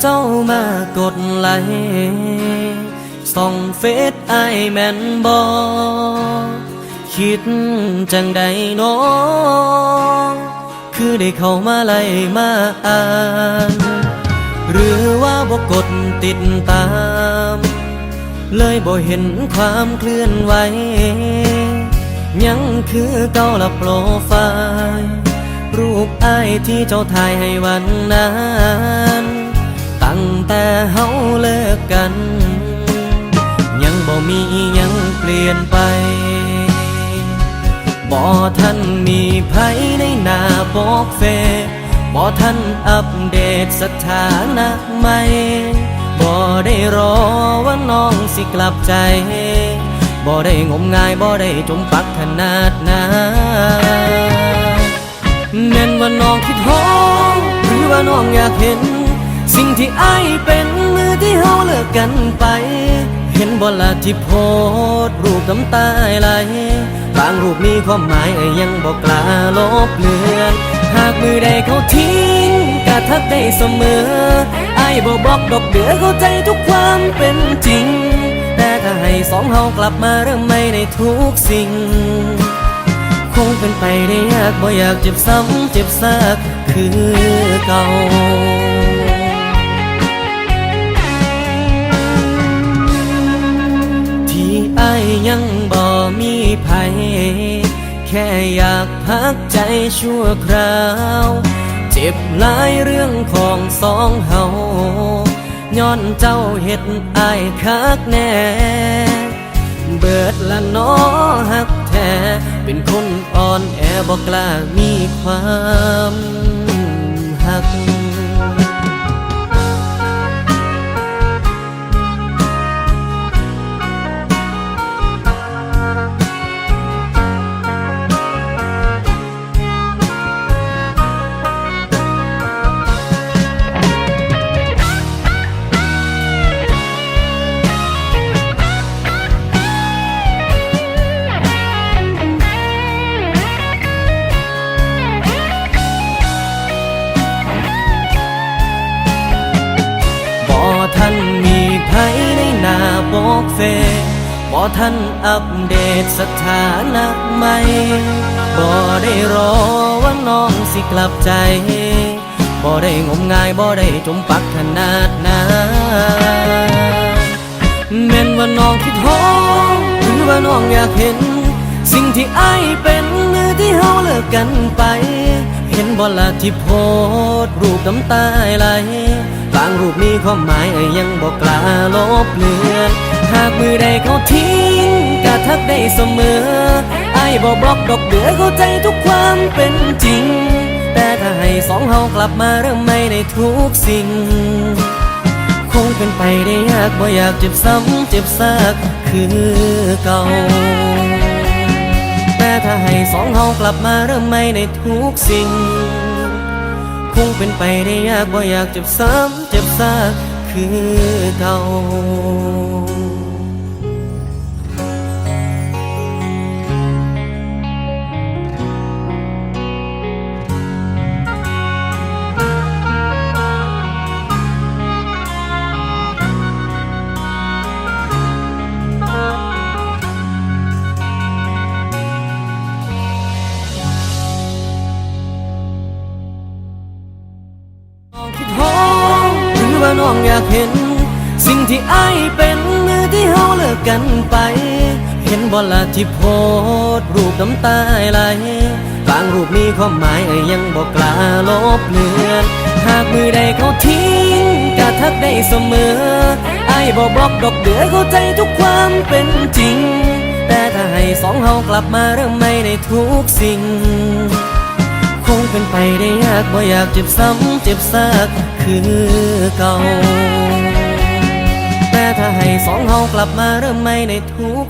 เจ้ามากดไลค์ส่องเฟซไอแมนบอคิดจังใดน้อคือได้เข้ามาไล่มาอ่าน หรือว่าบ่กดติดตาม เลยบ่เห็นความเคลื่อนไหว ยังคือเก่าละโปรไฟล์รูปไอที่เจ้าถ่ายให้วันนั้น เฮาเลิกกัน ยังบ่มียังเปลี่ยนไปบ่ท่านมีไผในหน้าปกเฟบ่ท่านอัปเดตสถานะใหม่บ่ได้รอว่าน้องสิกลับใจบ่ได้งมงายบ่ได้จมปักขนาดนั้นแม่นว่าน้องคิดฮอดหรือว่าน้องอยากเห็น สิ่งที่อายเป็นมือที่เฮาเลิกกันไป เห็นบ่ละที่โพสรูปน้ำตาไหลบางรูปมีความหมายเอ้ยยังบอกกล้าลบเลือน หากมือใดเขาทิ้งกะทักได้เสมอไอ้ายบ่บอกดอกเดือเข้าใจทุกความเป็นจริง แต่ถ้าให้สองเฮากลับมาเริ่มใหม่ในทุกสิ่ง คงเป็นไปได้ยากบ่อยากเจ็บซ้ำเจ็บซากคือเก่า ยังบ่มีภัย แค่อยากพักใจชั่วคราว เจ็บหลายเรื่องของสองเฮาย้อนเจ้าเฮ็ดอายคักแน่ เบิดละน้อหักแท้ เป็นคนอ่อนแอบอกกล้ามีความหัก กเฟบ่ท่านอัปเดตสถานะใหม่บ่ได้รอว่าน้องสิกลับใจบ่ได้งมงายบ่ได้จมปักขนาดนั้นแม่นว่าน้องคิดฮอดหรือว่าน้องอยากเห็น สิ่งที่ไอเป็นมือที่เฮาเลิกกันไป เห็นบ่ละที่โพสรูปน้ำตาไหลบางรูปมีความหมายเอ้ยยังบอกกล้าลบเลือนากมือใดเขาทิ้งกะทักได้เสมอไอ้บอกบล็อกดอกเดือเข้าใจทุกความเป็นจริง แต่ถ้าให้สองเฮากลับมาเริ่มใหม่ในทุกสิ่ง คงเป็นไปได้ยากบ่อยากเจ็บซ้ำเจ็บซากคือเก่าแต่ถ้าให้สองเฮากลับมาเริ่มใหม่ในทุกสิ่ง คงเป็นไปได้ยากบ่อยากเจ็บซ้ำเจ็บซากคือเก่า น้องคิดฮอหรือว่าน้องอยากเห็น สิ่งที่ไอ้เป็นมือที่เฮาเลิกกันไป เห็นบ่ละที่โพสรูปน้ำตาไหลบางรูปมีความหมายเอ้ยังบอกกล้าลบเลือน หากมือใดเขาทิ้งกะทักได้เสมอ ไอ้บอกบล็อกดอกเดือเข้าใจทุกความเป็นจริง แต่ถ้าให้สองเฮากลับมาเริ่มใหม่ในทุกสิ่ง คงเป็นไปได้ยากบ่อยากเจ็บซ้ำเจ็บซากคือเก่า แต่ถ้าให้สองเฮากลับมาเริ่มใหม่ในทุก